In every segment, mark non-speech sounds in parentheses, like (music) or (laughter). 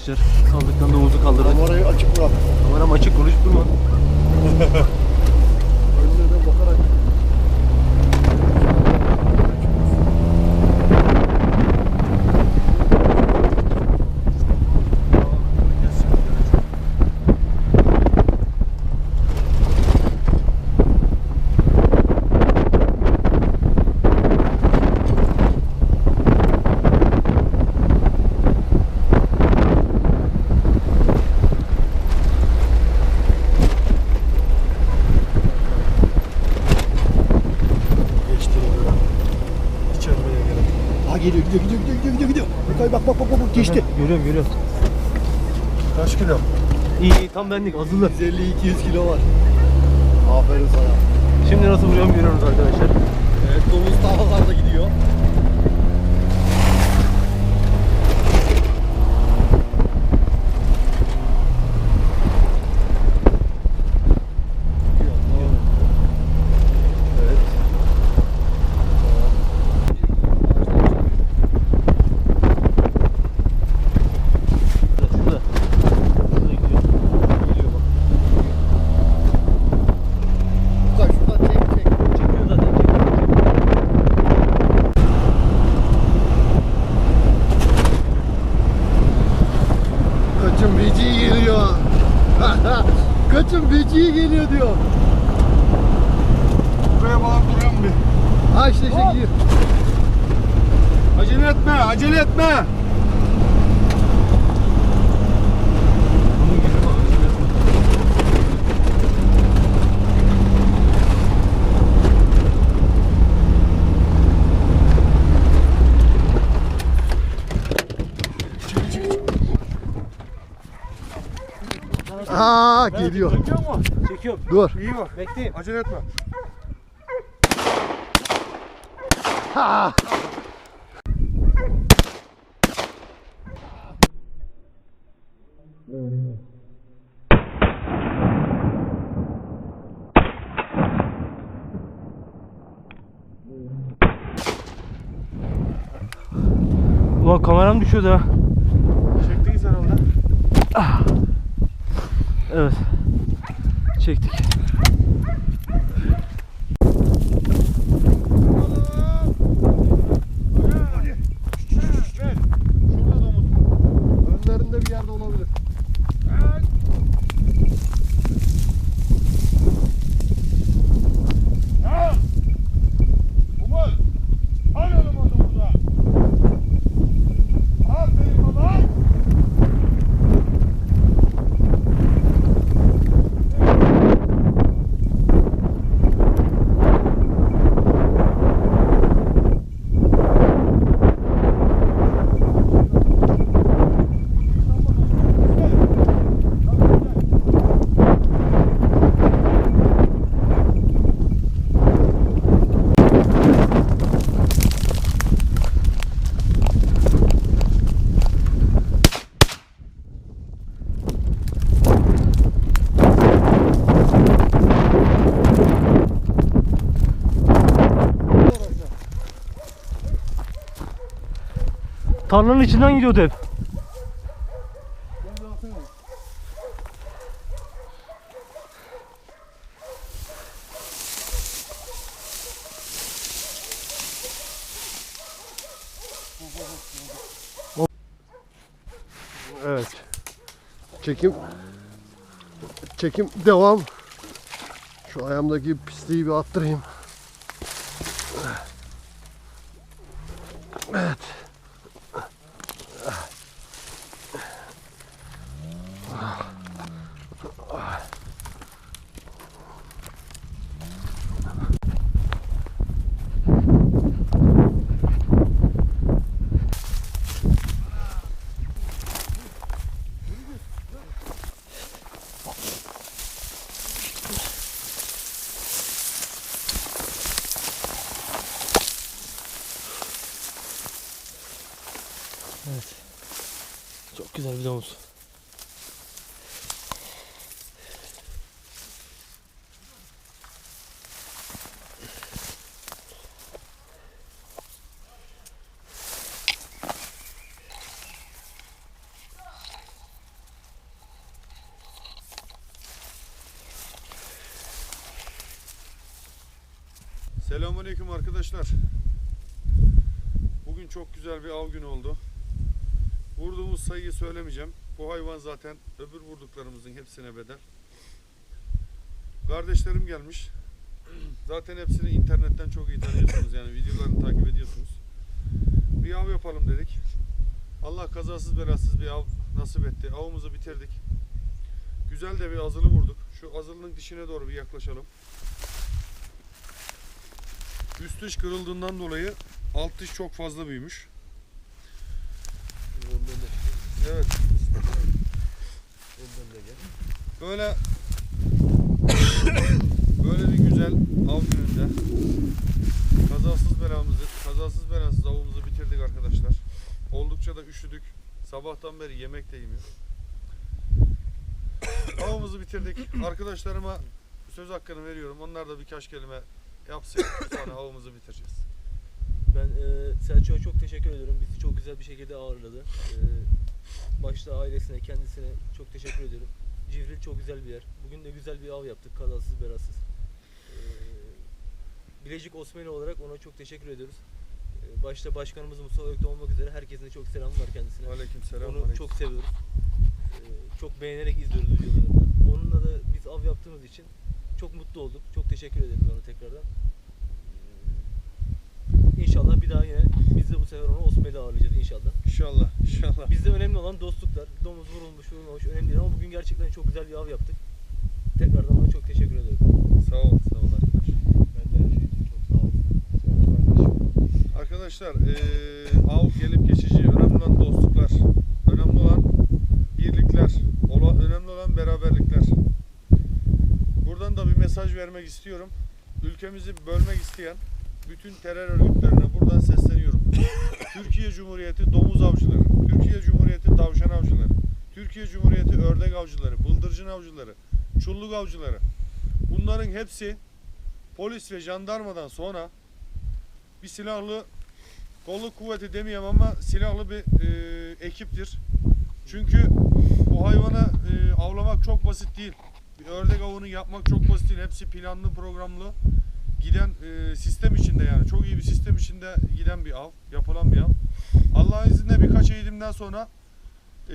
arkadaşlar. Sandıktan domuzu kaldırdık. Kamerayı açık bırak. Kameram açık konuş durma. (laughs) Önüne de bakarak. Geçti. Hiç arabaya gerek. Ha geliyor gidiyor gidiyor gidiyor gidiyor gidiyor gidiyor. Bakay bak bak bak bak geçti. Görüyorum görüyorum. Kaç kilo? İyi iyi tam benlik azılı. 150-200 kilo var. Aferin sana. Şimdi nasıl vuruyorum görüyoruz arkadaşlar. Evet domuz tavallarda gidiyor. Evet. Şurada. Şurada gidiyor. Geliyor bak. Uzak şuradan çek çek. Çekiyor zaten çekiyor. çekiyor. Kaçın beci geliyor. Kaçın beci geliyor diyor. Buraya bağlı duruyorum bir. Ha işte işte gidiyor. Acele etme, acele etme. Aa geliyor. Çekiyor mu? Çekiyorum. Dur. İyi bak. Bekleyin. Acele etme. Ha. Ulan kameram düşüyordu ha. Çektiniz herhalde. Evet. Çektik. Tarlanın içinden gidiyordu hep. Evet. Çekim. Çekim devam. Şu ayağımdaki pisliği bir attırayım. Evet. domuz. Selamünaleyküm arkadaşlar. Bugün çok güzel bir av günü oldu. Vurduğumuz sayıyı söylemeyeceğim. Bu hayvan zaten öbür vurduklarımızın hepsine bedel. Kardeşlerim gelmiş. (clears throat) Zaten hepsini internetten çok iyi tanıyorsunuz yani videolarını takip ediyorsunuz. Bir av yapalım dedik. Allah kazasız belasız bir av nasip etti. Avımızı bitirdik. Güzel de bir azılı vurduk. Şu azılının dişine doğru bir yaklaşalım. Üst dış kırıldığından dolayı alt dış çok fazla büyümüş. Evet. Böyle böyle bir güzel av gününde kazasız belamızı, kazasız belasız avımızı bitirdik arkadaşlar. Oldukça da üşüdük. Sabahtan beri yemek de yemiyor. Avımızı bitirdik. Arkadaşlarıma söz hakkını veriyorum. Onlar da birkaç kelime yapsın. Sonra avımızı bitireceğiz. Ben e, Selçuk'a çok teşekkür ediyorum. Bizi çok güzel bir şekilde ağırladı. E, başta ailesine, kendisine çok teşekkür ediyorum. Civril çok güzel bir yer. Bugün de güzel bir av yaptık. Kazasız belasız. E, Bilecik Osmanlı olarak ona çok teşekkür ediyoruz. E, başta başkanımız Mustafa Ökte olmak üzere herkesin de çok selamı var kendisine. Aleyküm selam. Onu çok seviyoruz. Ee, çok beğenerek izliyoruz videolarını. Onunla da biz av yaptığımız için çok mutlu olduk. Çok teşekkür ederiz ona tekrardan. Ee, İnşallah bir daha yine biz de bu sefer onu Osmanlı'da ağırlayacağız inşallah. İnşallah, inşallah. Bizde önemli olan dostluklar. Domuz vurulmuş, vurulmamış önemli değil ama bugün gerçekten çok güzel bir av yaptık. Tekrardan ona çok teşekkür ederim. Sağ ol, sağ ol arkadaş. Ben de her şey için çok sağ kardeşim. Arkadaşlar eee av gelip geçici. Önemli olan dostluklar. Önemli olan birlikler. Ola, önemli olan beraberlikler. Buradan da bir mesaj vermek istiyorum. Ülkemizi bölmek isteyen bütün terör örgütlerine buradan sesleniyorum. (laughs) Türkiye Cumhuriyeti domuz avcıları, Türkiye Cumhuriyeti tavşan avcıları, Türkiye Cumhuriyeti ördek avcıları, bıldırcın avcıları, çulluk avcıları. Bunların hepsi polis ve jandarmadan sonra bir silahlı kolluk kuvveti demeyeyim ama silahlı bir e, ekiptir. Çünkü bu hayvanı e, avlamak çok basit değil. Bir ördek avını yapmak çok basit değil. Hepsi planlı programlı giden e, sistem içinde yani. Çok iyi bir sistem içinde giden bir av. Yapılan bir av. Allah'ın izniyle birkaç eğitimden sonra e,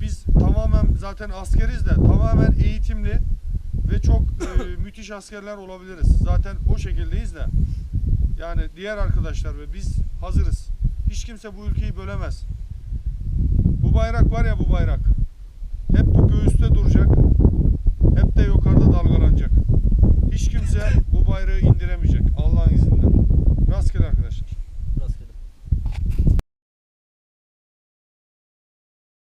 biz tamamen zaten askeriz de tamamen eğitimli ve çok e, (coughs) müthiş askerler olabiliriz. Zaten o şekildeyiz de. Yani diğer arkadaşlar ve biz hazırız. Hiç kimse bu ülkeyi bölemez. Bu bayrak var ya bu bayrak.